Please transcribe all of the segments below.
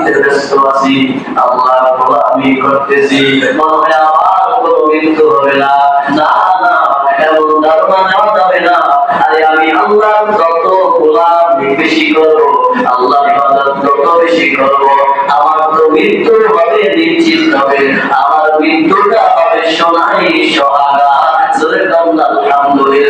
গোলামিতে ব্যস্ত আছি আল্লাহর গোলামি করতেছি। মনে আমার মৃত্যু হবে না। না না, এমন ধারণা নেওয়া যাবে না। আরে আমি আল্লাহর যত গোলামি বেশি করব আল্লাহ যত বেশি করব। আমার তো মৃত্যু হবে নিশ্চিত হবে। আমার মৃত্যুটা হবে সোনাই সোহাগা। জোরে আলহামদুলিল্লাহ।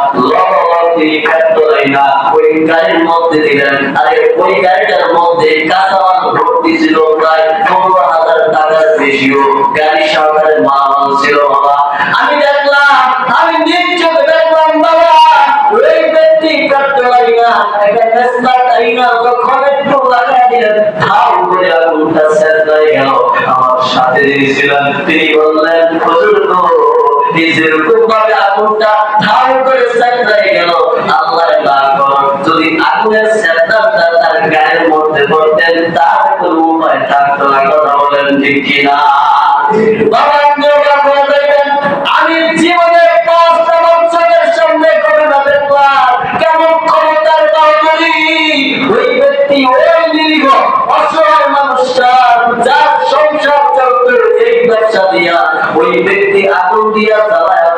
ওই গাড়ির মধ্যে দিলেন। আরে ওই গাড়িটার মধ্যে কাঁচামাল ভর্তি ছিল প্রায় পনেরো হাজার টাকার বেশিও। গাড়ি সরকারের মাল ছিল বাবা। আমি দেখলাম, আমি নিজ দেখলাম বাবা, ওই ব্যক্তি কাটতে পারি না, একটা রাস্তা তাই না যখন একটু লাগাই দিলেন। ধাও করে আগুনটা সেট হয়ে গেল। আমার সাথে যিনি ছিলেন, তিনি বললেন, হুজুর যেরকম ভাবে আগুনটা ধাও করে সেট হয়ে গেল, আল্লাহ আগুনের সেটটা তার গায়ের মধ্যে পড়তেন তার কোনো উপায় থাকতো না কথা বলেন ঠিক কিনা? বাবা যার সংসার চলতো এই ব্যবসা দিয়া। ওই ব্যক্তি আগুন দিয়া জ্বালায়া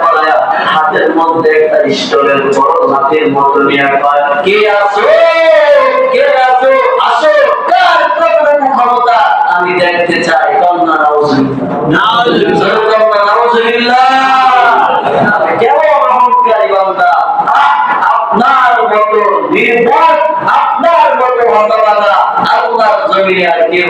হাতের মধ্যে একটা স্টোরের বড় হাতের মতো নিয়ে কয় কে আছো? কে আছো? আসো। কার কতটুকু ক্ষমতা আমি দেখতে চাই? কন্যা নাউজুবিল্লাহ। কন্যা নাউজুবিল্লাহ। কেমন আপনার মতো নির্ভর আপনার মতো হতবাদা আল্লাহর জমিনে আর কেউ